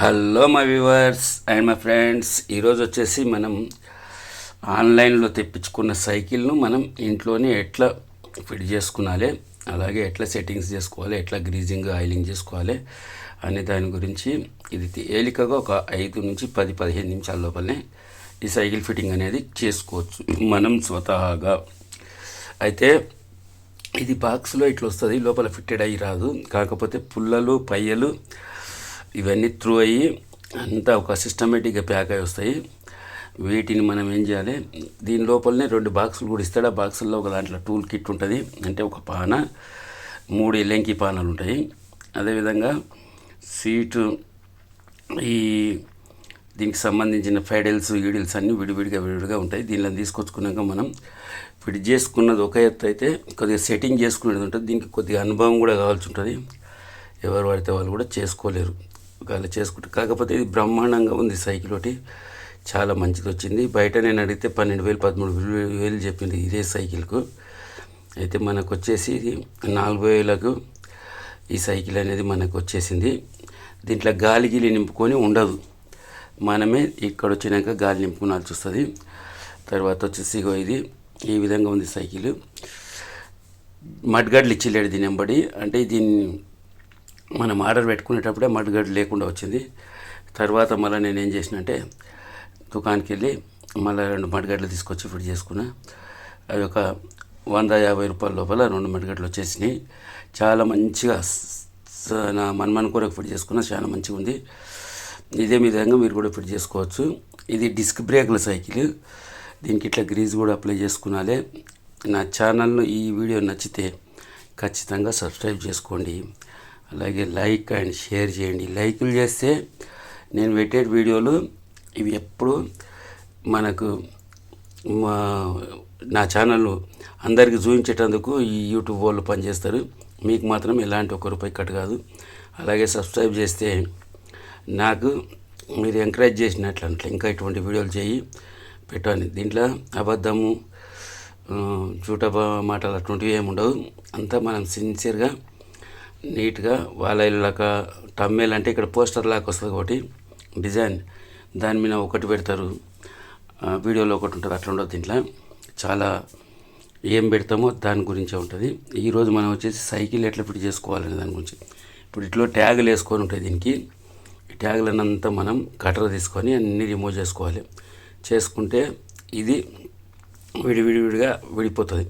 Hello my viewers and my friends ఈరోజు వచ్చేసి మనం ఆన్లైన్లో తెప్పించుకున్న సైకిల్ను మనం ఇంట్లోనే ఎట్లా ఫిట్ చేసుకునాలి అలాగే ఎట్లా సెట్టింగ్స్ చేసుకోవాలి ఎట్లా గ్రీజింగ్ ఆయిలింగ్ చేసుకోవాలి అనే దాని గురించి ఇది తేలికగా ఒక ఐదు నుంచి పది పదిహేను నిమిషాల లోపలనే ఈ సైకిల్ ఫిట్టింగ్ అనేది చేసుకోవచ్చు మనం స్వతహాగా. అయితే ఇది బాక్స్లో ఇట్లా వస్తుంది లోపల ఫిట్టెడ్ అయ్యి రాదు. కాకపోతే పుల్లలు పయ్యలు ఇవన్నీ త్రూ అయ్యి అంతా ఒక సిస్టమేటిక్గా ప్యాక్ అయి వస్తాయి. వీటిని మనం ఏం చేయాలి? దీని లోపలనే రెండు బాక్సులు కూడా ఇస్తాడు. ఆ బాక్సుల్లో ఒక దాంట్లో టూల్ కిట్ ఉంటుంది. అంటే ఒక పాన మూడు ఎల్లంకి పానాలు ఉంటాయి. అదేవిధంగా సీటు ఈ దీనికి సంబంధించిన ఫైడల్స్ ఈడిల్స్ అన్నీ విడివిడిగా విడివిడిగా ఉంటాయి. దీనిలో తీసుకొచ్చుకున్నాక మనం ఫిట్ చేసుకున్నది ఒక ఎత్తు అయితే కొద్దిగా సెట్టింగ్ చేసుకునేది ఉంటుంది. దీనికి కొద్దిగా అనుభవం కూడా కావాల్సి ఉంటుంది. ఎవరు పడితే వాళ్ళు కూడా చేసుకోలేరు. వాళ్ళు చేసుకుంటే. కాకపోతే ఇది బ్రహ్మాండంగా ఉంది సైకిల్ ఒకటి. చాలా మంచిది వచ్చింది బయట నేను అడిగితే పన్నెండు వేలు పదమూడు వేలు వేలు చెప్పింది ఇదే సైకిల్కు. అయితే మనకు వచ్చేసి ఇది నాలుగు వేలకు ఈ సైకిల్ అనేది మనకు వచ్చేసింది దీంట్లో గాలి గిలి నింపుకొని ఉండదు. మనమే ఇక్కడ వచ్చినాక గాలి నింపుకోవాల్సి వస్తుంది. తర్వాత వచ్చేసి ఇది. ఈ విధంగా ఉంది సైకిల్. మడ్గడ్లు ఇచ్చలేడు దీని వెంబడి. అంటే దీన్ని మనం ఆర్డర్ పెట్టుకునేటప్పుడే మడ్గడ్లు లేకుండా వచ్చింది. తర్వాత మళ్ళీ నేను ఏం చేసినంటే దుకాణానికి వెళ్ళి మళ్ళీ రెండు మడ్గడ్లు తీసుకొచ్చి ఫిట్ చేసుకున్నా. అవి ఒక వంద యాభై రూపాయల లోపల రెండు మడ్గడ్లు వచ్చేసినాయి. చాలా మంచిగా నా మన్మన్ కూరకు ఫిట్ చేసుకున్నా. చాలా మంచిగా ఉంది. ఇదే విధంగా మీరు కూడా ఫిట్ చేసుకోవచ్చు. ఇది డిస్క్ బ్రేక్ల సైకిల్. దీనికి ఇట్లా గ్రీజ్ కూడా అప్లై చేసుకున్నాలే. నా ఛానల్ను ఈ వీడియో నచ్చితే ఖచ్చితంగా సబ్స్క్రైబ్ చేసుకోండి. అలాగే లైక్ అండ్ షేర్ చేయండి. లైకులు చేస్తే నేను పెట్టే వీడియోలు ఇవి ఎప్పుడు మనకు మా నా ఛానల్ అందరికీ చూపించేటందుకు ఈ యూట్యూబ్ వాళ్ళు పనిచేస్తారు. మీకు మాత్రం ఎలాంటి ఒక్క రూపాయి కట్ కాదు. అలాగే సబ్స్క్రైబ్ చేస్తే నాకు మీరు ఎంకరేజ్ చేసినట్లు అంటే ఇంకా ఇటువంటి వీడియోలు చేయి పెట్టాను. దీంట్లో అబద్ధము చూట మాటలు అటువంటివి ఏమి ఉండవు అంతా మనం సిన్సియర్గా నీట్గా వాళ్ళ ఇళ్ళక టమ్మేల్ అంటే ఇక్కడ పోస్టర్ లాగా వస్తుంది ఒకటి డిజైన్ దాని మీద ఒకటి పెడతారు. వీడియోలో ఒకటి ఉంటుంది అట్లా ఉండదు దీంట్లో. చాలా ఏం పెడతామో దాని గురించే ఉంటుంది. ఈరోజు మనం వచ్చేసి సైకిల్ ఎట్లా ఫిట్ చేసుకోవాలనే దాని గురించి. ఇప్పుడు ఇట్లా ట్యాగులు వేసుకొని ఉంటాయి దీనికి. ఈ ట్యాగులనంతా మనం కటర్ తీసుకొని అన్ని రిమూవ్ చేసుకోవాలి. చేసుకుంటే ఇది విడివిడివిడిగా విడిపోతుంది.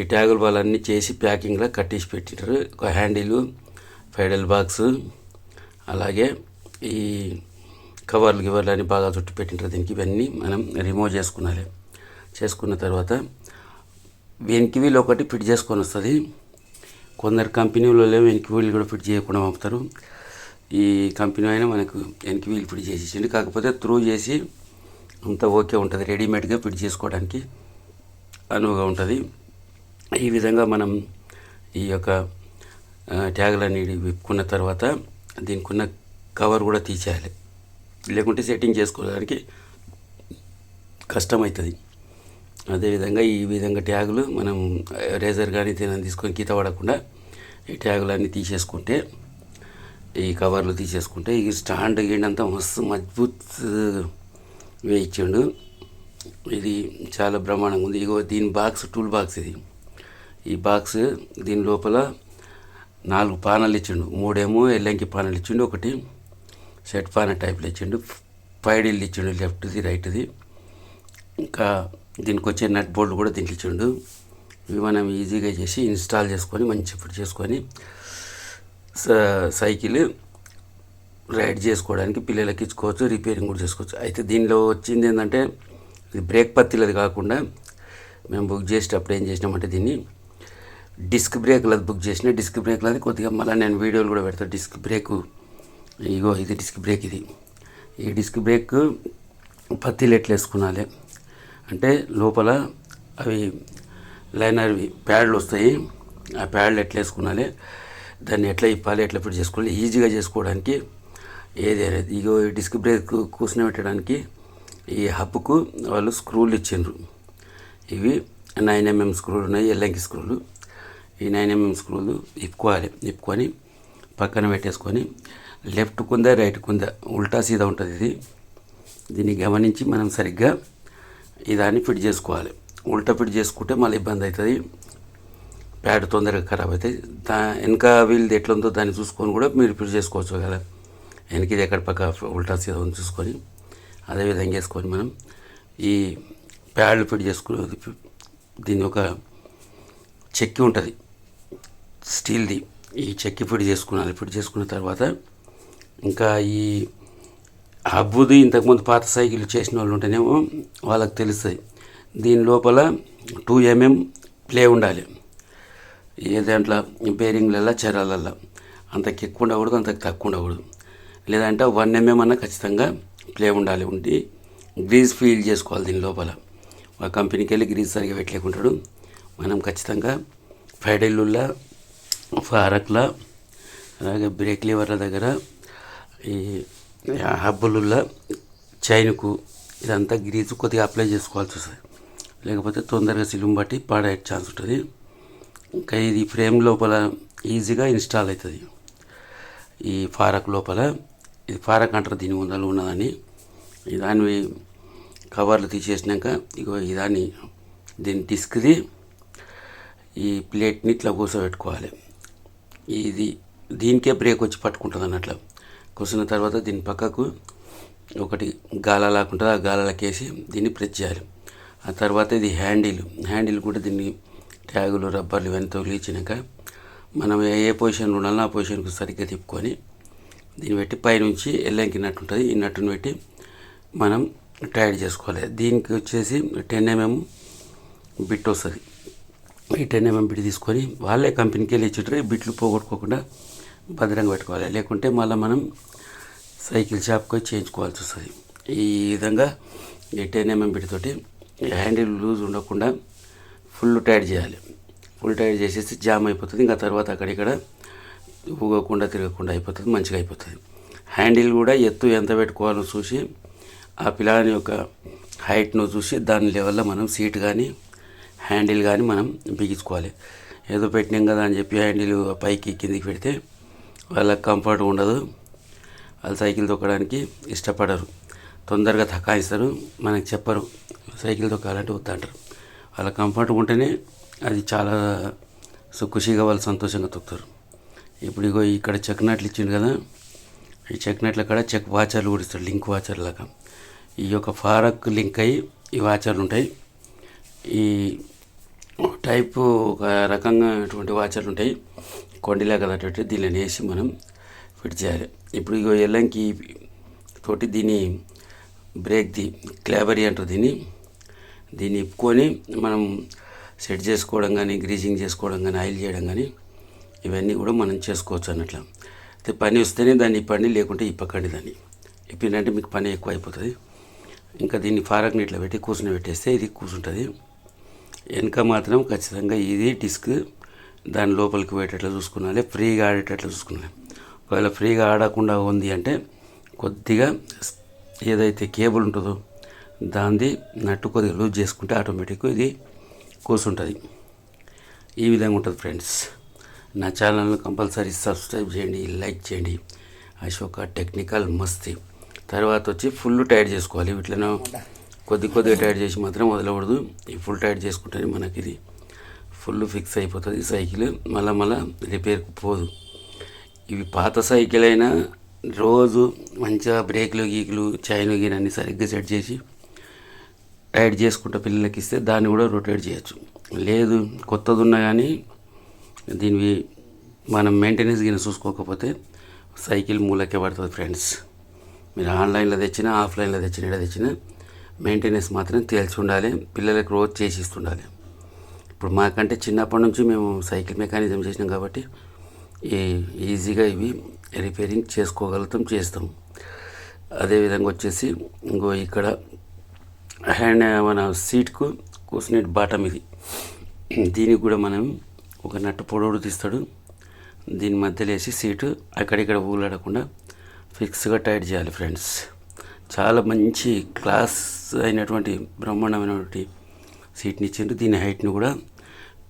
ఈ ట్యాగుల వాళ్ళన్నీ చేసి ప్యాకింగ్లో కట్టేసి పెట్టినారు ఒక హ్యాండిల్ ఫైడల్ బాక్స్ అలాగే ఈ కవర్లు గివర్లు అన్నీ బాగా చుట్టి పెట్టినారు దీనికి. ఇవన్నీ మనం రిమూవ్ చేసుకున్నాలి. చేసుకున్న తర్వాత వెనక్కి వీల్ ఒకటి ఫిట్ చేసుకొని వస్తుంది. కొందరు కంపెనీలలో వెనక్కి వీళ్ళు కూడా ఫిట్ చేయకుండా పంపుతారు. ఈ కంపెనీ అయినా మనకు వెనక్కి వీలు ఫిట్ చేసి ఇచ్చింది కాకపోతే త్రూ చేసి అంతా ఓకే ఉంటుంది. రెడీమేడ్గా ఫిట్ చేసుకోవడానికి అనువుగా ఉంటుంది. ఈ విధంగా మనం ఈ యొక్క ఆ, విప్పుకున్న తర్వాత దీనికి ఉన్న కవర్ కూడా తీసేయాలి. లేకుంటే సెట్టింగ్ చేసుకోవడానికి కష్టమవుతుంది అదేవిధంగా ఈ విధంగా ట్యాగులు మనం రేజర్ కానీ తినని తీసుకొని గీత పడకుండా ఈ ట్యాగులన్నీ తీసేసుకుంటే ఈ కవర్లు తీసేసుకుంటే ఈ స్టాండ్ గీడంతా మస్తు మజ్బూత్ వేయించాడు ఇది చాలా బ్రహ్మాండంగా ఉంది. ఇగో దీని బాక్స్ టూల్ బాక్స్ ఇది. ఈ బాక్స్ దీని లోపల నాలుగు పానలు ఇచ్చిండు. మూడేమో ఎల్లంకి పానలు ఇచ్చిండు. ఒకటి షర్ట్ పాన టైప్లో ఇచ్చిండు. పైడిల్ ఇచ్చిండు లెఫ్ట్ది రైట్ది. ఇంకా దీనికి వచ్చే నట్ బోల్ట్ కూడా దీనికి ఇచ్చిండు. ఇవి మనం ఈజీగా చేసి ఇన్స్టాల్ చేసుకొని మంచి ఫిట్ చేసుకొని స- సైకిల్ రైడ్ చేసుకోవడానికి పిల్లలకి ఇచ్చుకోవచ్చు రిపేరింగ్ కూడా చేసుకోవచ్చు. అయితే దీనిలో వచ్చింది ఏంటంటే ఇది బ్రేక్ పత్తిలది కాకుండా మేము బుక్ చేసేటప్పుడు ఏం చేసినామంటే దీన్ని డిస్క్ బ్రేక్లది బుక్ చేసిన డిస్క్ బ్రేక్లది కొద్దిగా మళ్ళీ నేను వీడియోలు కూడా పెడతాను డిస్క్ బ్రేక్. ఇగో ఇది డిస్క్ బ్రేక్ ఇది. ఈ డిస్క్ బ్రేక్ పత్తిలు ఎట్లా వేసుకున్నాలి. అంటే లోపల అవి లైనర్ ప్యాడ్లు వస్తాయి. ఆ ప్యాడ్లు ఎట్లా వేసుకున్నాలి. దాన్ని ఎట్లా ఇప్పాలి ఎట్లా ఫిట్ చేసుకోవాలి ఈజీగా చేసుకోవడానికి ఏది అనేది ఇగో ఈ డిస్క్ బ్రేక్ కూర్చుని పెట్టడానికి ఈ హబ్కు వాళ్ళు స్క్రూలు ఇచ్చిండ్రు. ఇవి నైన్ ఎంఎం స్క్రూలు ఉన్నాయి ఎల్లంకి స్క్రూలు. ఈ నైన్ ఎంఎం స్క్రూలు ఇప్పుకోవాలి. ఇప్పుకొని పక్కన పెట్టేసుకొని లెఫ్ట్ కుందా రైట్ కుందా ఉల్టా సీదా ఉంటుంది ఇది. దీన్ని గమనించి మనం సరిగ్గా ఇదాన్ని ఫిట్ చేసుకోవాలి. ఉల్టా ఫిట్ చేసుకుంటే మళ్ళీ ఇబ్బంది అవుతుంది. ప్యాడ్ తొందరగా ఖరాబ్ అవుతాయి దా వెనక వీళ్ళది ఎట్లా ఉందో దాన్ని చూసుకొని కూడా మీరు ఫిట్ చేసుకోవచ్చు కదా వెనక ఇది ఎక్కడ పక్క ఉల్టా సీదా ఉంది చూసుకొని. అదేవిధంగా వేసుకొని చేసుకొని మనం ఈ ప్యాడ్లు ఫిట్ చేసుకునేది దీని ఒక చెక్కి ఉంటుంది. స్టీల్ది. ఈ చెక్కి ఫిట్ చేసుకున్నాను. ఫిట్ చేసుకున్న తర్వాత ఇంకా ఈ హబ్బుది ఇంతకుముందు పాత సైకిల్ చేసిన వాళ్ళు ఉంటేనేమో వాళ్ళకి తెలుస్తుంది దీని లోపల టూ ఎంఎం ప్లే ఉండాలి. ఏ దాంట్లో? బేరింగ్లల్లో చరాలల్లో. అంతకు ఎక్కువ ఉండకూడదు అంత తక్కువ ఉండకూడదు. లేదంటే వన్ ఎంఎం అన్న ఖచ్చితంగా ప్లే ఉండాలి. ఉండి గ్రీజ్ ఫీల్ చేసుకోవాలి దీని లోపల. ఆ కంపెనీకి వెళ్ళి గ్రీజ్ సరిగా పెట్టలేకుంటాడు. మనం ఖచ్చితంగా ఫైడెల్లుల్లా ఫారక్ల అలాగే బ్రేక్ లివర్ల దగ్గర ఈ హబ్బులలో చైన్కు ఇదంతా గ్రీజు కొద్దిగా అప్లై చేసుకోవాల్సి వస్తుంది. లేకపోతే తొందరగా సిలుం బట్టి పాడయ్యే ఛాన్స్ ఉంటుంది. ఇంకా ఇది ఫ్రేమ్ లోపల ఈజీగా ఇన్స్టాల్ అవుతుంది ఈ ఫారక్ లోపల ఇది ఫారక్ అంటారు దీని ముందర ఉన్నదని ఈ దాన్ని కవర్లు తీసేసినాక ఇగో ఈ దాన్ని దీని డిస్క్ది ఈ ప్లేట్ని ఇట్లా కూర్చోబెట్టుకోవాలి. ఇది దీనికే బ్రేక్ వచ్చి పట్టుకుంటుంది అన్నట్లు. కూర్చున్న తర్వాత దీని పక్కకు ఒకటి గాల లాకుంటుంది ఆ గాలలకేసి దీన్ని ప్రెస్ చేయాలి. ఆ తర్వాత ఇది హ్యాండిల్. హ్యాండిల్ కూడా దీన్ని ట్యాగులు రబ్బర్లు ఇవన్నీ తొలిచినాక మనం ఏ ఏ పొజిషన్ ఉండాలో ఆ పొజిషన్కు సరిగ్గా తిప్పుకొని దీన్ని పెట్టి పైనుంచి ఎల్లంకి నట్టు ఉంటుంది. ఈ నట్టును పెట్టి మనం టైడ్ చేసుకోవాలి. దీనికి వచ్చేసి టెన్ ఎంఎం బిట్ వస్తుంది. ఈ టెన్ ఎంఎం బిట్ తీసుకొని వాళ్ళే కంపెనీకి వెళ్ళి ఇచ్చిట్రీ బిట్లు పోగొట్టుకోకుండా భద్రంగా పెట్టుకోవాలి. లేకుంటే మళ్ళీ మనం సైకిల్ షాప్కి వచ్చి చేయించుకోవాల్సి వస్తుంది. ఈ విధంగా ఈ టెన్ ఎంఎం బిట్ తోటి హ్యాండిల్ లూజ్ ఉండకుండా ఫుల్ టైట్ చేయాలి. ఫుల్ టైట్ చేసేసి జామ్ అయిపోతుంది. ఇంకా తర్వాత అక్కడిక్కడ ఊగకుండా తిరగకుండా అయిపోతుంది మంచిగా అయిపోతుంది. హ్యాండిల్ కూడా ఎత్తు ఎంత పెట్టుకోవాలో చూసి ఆ పిల్లని యొక్క హైట్ను చూసి దాని లెవెల్లో మనం సీట్ కానీ హ్యాండిల్ కానీ మనం బిగించుకోవాలి. ఏదో పెట్టినాం కదా అని చెప్పి హ్యాండిల్ పైకి కిందికి పెడితే వాళ్ళకి కంఫర్ట్ ఉండదు. వాళ్ళు సైకిల్ తొక్కడానికి ఇష్టపడరు. తొందరగా తకాయిస్తారు. మనకి చెప్పరు. సైకిల్ తొక్కాలంటే వద్దంటారు వాళ్ళ కంఫర్ట్ ఉంటేనే అది చాలా సుఖుషిగా వాళ్ళు సంతోషంగా తొక్కుతారు. ఇప్పుడు ఇగో ఇక్కడ చెక్ నట్లు ఇచ్చిండు కదా. ఈ చెక్ నట్ల కాడ చెక్ వాచర్లు కూడా ఇస్తారు. లింక్ వాచర్ లాగా. ఈ యొక్క ఫారక్ లింక్ అయ్యి ఈ వాచర్లు ఉంటాయి. ఈ టైపు ఒక రకంగా అటువంటి వాచర్లు ఉంటాయి. కొండిలా కదా అటువంటి దీనిని వేసి మనం ఫిట్ చేయాలి. ఇప్పుడు ఇగో ఎల్లంకి తోటి దీని బ్రేక్ది క్లేబరీ అంటారు దీన్ని. దీన్ని ఇప్పుకొని మనం సెట్ చేసుకోవడం కానీ గ్రీజింగ్ చేసుకోవడం కానీ ఆయిల్ చేయడం కానీ ఇవన్నీ కూడా మనం చేసుకోవచ్చు అన్నట్లు. అయితే పని వస్తేనే దాన్ని ఇప్పండి లేకుంటే ఇప్పకండి దాన్ని. ఇప్పిందంటే మీకు పని ఎక్కువ అయిపోతుంది. ఇంకా దీన్ని ఫారక్ని ఇట్లా పెట్టి కూర్చుని పెట్టేస్తే ఇది కూర్చుంటుంది వెనక మాత్రం ఖచ్చితంగా ఇది డిస్క్ దాని లోపలికి పోయేటట్లు చూసుకున్నాలి ఫ్రీగా ఆడేటట్లు చూసుకున్నాలి. ఒకవేళ ఫ్రీగా ఆడకుండా ఉంది అంటే కొద్దిగా ఏదైతే కేబుల్ ఉంటుందో దాన్ని నట్టు కొద్దిగా లూజ్ చేసుకుంటే ఆటోమేటిక్గా ఇది కూర్చుంటుంది. ఈ విధంగా ఉంటుంది ఫ్రెండ్స్. నా ఛానల్ను కంపల్సరీ సబ్స్క్రైబ్ చేయండి లైక్ చేయండి. అశోక టెక్నికల్ మస్తీ. తర్వాత వచ్చి ఫుల్ టైట్ చేసుకోవాలి వీటిలో కొద్ది కొద్దిగా టైట్ చేసి మాత్రం వదలకూడదు. ఈ ఫుల్ టైట్ చేసుకుంటేనే మనకి ఇది ఫుల్ ఫిక్స్ అయిపోతుంది సైకిల్. మళ్ళా మళ్ళా రిపేర్కి పోదు. ఇవి పాత సైకిల్ అయినా రోజు మంచిగా బ్రేక్లు గీకులు చైన్ గీన్ అన్ని సరిగ్గా సెట్ చేసి టైట్ చేసుకుంటా పిల్లలకి ఇస్తే దాన్ని కూడా రొటేట్ చేయొచ్చు. లేదు కొత్తది ఉన్నా కానీ దీనివి మనం మెయింటెనెన్స్ గిన చూసుకోకపోతే సైకిల్ మూలకే పడుతుంది ఫ్రెండ్స్. మీరు ఆన్లైన్లో తెచ్చినా ఆఫ్లైన్లో తెచ్చినా ఎక్కడ తెచ్చినా మెయింటెనెన్స్ మాత్రం తేల్చి ఉండాలి పిల్లలకు రోజు చేసి ఇస్తుండాలి ఇప్పుడు మాకంటే చిన్నప్పటి నుంచి మేము సైకిల్ మెకానిజం చేసినాం కాబట్టి ఈ ఈజీగా ఇవి రిపేరింగ్ చేసుకోగలుగుతాం చేస్తాం. అదేవిధంగా వచ్చేసి ఇంకో ఇక్కడ హ్యాండ్ మన సీట్కు కూర్చునే బాటం ఇది. దీనికి కూడా మనం ఒక నట్టు పొడవుడు తీస్తాడు. దీని మధ్యలో వేసి సీటు అక్కడిక్కడ ఊలాడకుండా ఫిక్స్గా టైట్ చేయాలి ఫ్రెండ్స్. చాలా మంచి క్లాస్ అయినటువంటి బ్రహ్మాండమైనటువంటి సీట్ని ఇచ్చిండ్రు. దీని హైట్ని కూడా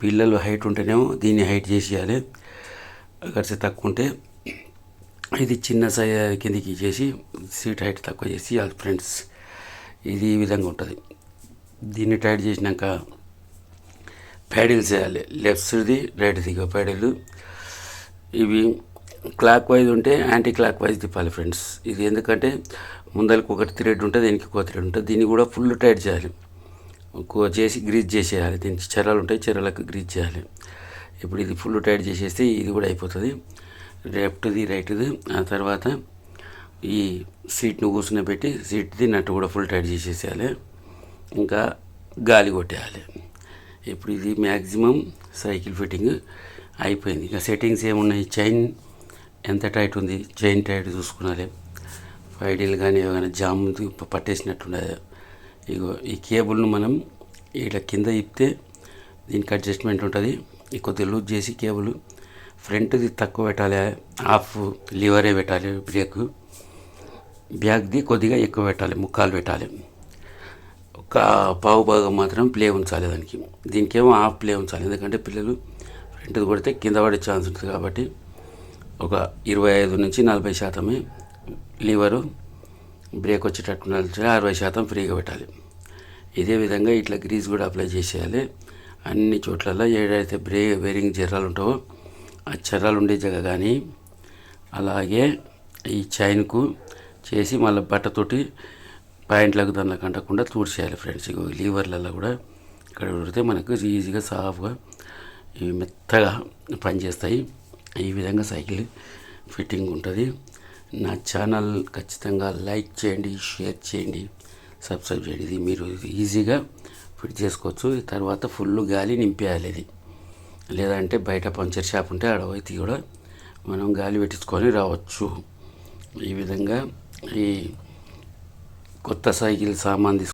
పిల్లలు హైట్ ఉంటేనేమో దీన్ని హైట్ చేసేయాలి. ఖర్చు తక్కువ ఉంటే ఇది చిన్న సై కిందికి చేసి సీట్ హైట్ తక్కువ చేసి వాళ్ళ ఫ్రెండ్స్ ఇది ఈ విధంగా ఉంటుంది. దీన్ని టైట్ చేసినాక ప్యాడిల్స్ వేయాలి. లెఫ్ట్ది రైట్ది ఇక ప్యాడిల్ ఇవి క్లాక్ వైజ్ ఉంటే యాంటీ క్లాక్ వైజ్ తిప్పాలి ఫ్రెండ్స్ ఇది ఎందుకంటే ముందరికి ఒకటి థ్రెడ్ ఉంటుంది దీనికి ఒక థ్రెడ్ ఉంటుంది దీన్ని కూడా ఫుల్ టైట్ చేయాలి. చేసి గ్రీజ్ చేసేయాలి. దీనికి చెరలు ఉంటాయి చెరలకు గ్రీజ్ చేయాలి. ఇప్పుడు ఇది ఫుల్ టైట్ చేసేస్తే ఇది కూడా అయిపోతుంది. లెఫ్ట్ది రైట్ది ఆ తర్వాత ఈ సీట్ను కూర్చుని పెట్టి సీట్ది నట్టు కూడా ఫుల్ టైట్ చేసేసేయాలి. ఇంకా గాలి కొట్టేయాలి. ఇప్పుడు ఇది మ్యాక్సిమం సైకిల్ ఫిట్టింగ్ అయిపోయింది. ఇంకా సెట్టింగ్స్ ఏమున్నాయి? చైన్ ఎంత టైట్ ఉంది చైన్ టైట్ చూసుకున్నాలి. ఫైడీలు కానీ ఏమైనా జామ్ పట్టేసినట్టున్నది. ఇగో ఈ కేబుల్ను మనం ఇట్లా కింద ఇప్పితే దీనికి అడ్జస్ట్మెంట్ ఉంటుంది. కొద్దిగా లూజ్ చేసి కేబుల్ ఫ్రంట్ది తక్కువ పెట్టాలి హాఫ్ లివరే పెట్టాలి బ్రేక్. బ్యాగ్ది కొద్దిగా ఎక్కువ పెట్టాలి ముక్కాలు పెట్టాలి. ఒక పావు భాగం మాత్రం ప్లే ఉంచాలి దానికి. దీనికేమో హాఫ్ ప్లే ఉంచాలి ఎందుకంటే పిల్లలు ఫ్రంట్ది కొడితే కింద పడే ఛాన్స్ ఉంటుంది కాబట్టి. ఒక ఇరవై ఐదు నుంచి నలభై శాతమే లివరు బ్రేక్ వచ్చేటట్టు అరవై శాతం ఫ్రీగా పెట్టాలి. ఇదే విధంగా ఇట్లా గ్రీజ్ కూడా అప్లై చేసేయాలి. అన్ని చోట్లలో ఏడైతే బ్రే వేరింగ్ జర్రాలు ఉంటావో ఆ చర్రాలు ఉండే జగ కానీ అలాగే ఈ చైన్కు చేసి మళ్ళీ బట్టతోటి పాయింట్లకు దానిలో కంటకుండా తూడ్చేయాలి ఫ్రెండ్స్. ఇక లీవర్లలో కూడా ఇక్కడ పెడితే మనకు ఈజీగా సాఫ్గా ఇవి మెత్తగా పనిచేస్తాయి. ఈ విధంగా సైకిల్ ఫిట్టింగ్ ఉంటుంది. నా ఛానల్ ఖచ్చితంగా లైక్ చేయండి షేర్ చేయండి సబ్స్క్రైబ్ చేయండి. ఇది మీరు ఈజీగా ఫిట్ చేసుకోవచ్చు. తర్వాత ఫుల్ గాలి నింపేయాలి ఇది. లేదంటే బయట పంచర్ షాప్ ఉంటే అడవైతే కూడా మనం గాలి పెట్టించుకొని రావచ్చు. ఈ విధంగా ఈ కొత్త సైకిల్ సామాన్ తీసుకు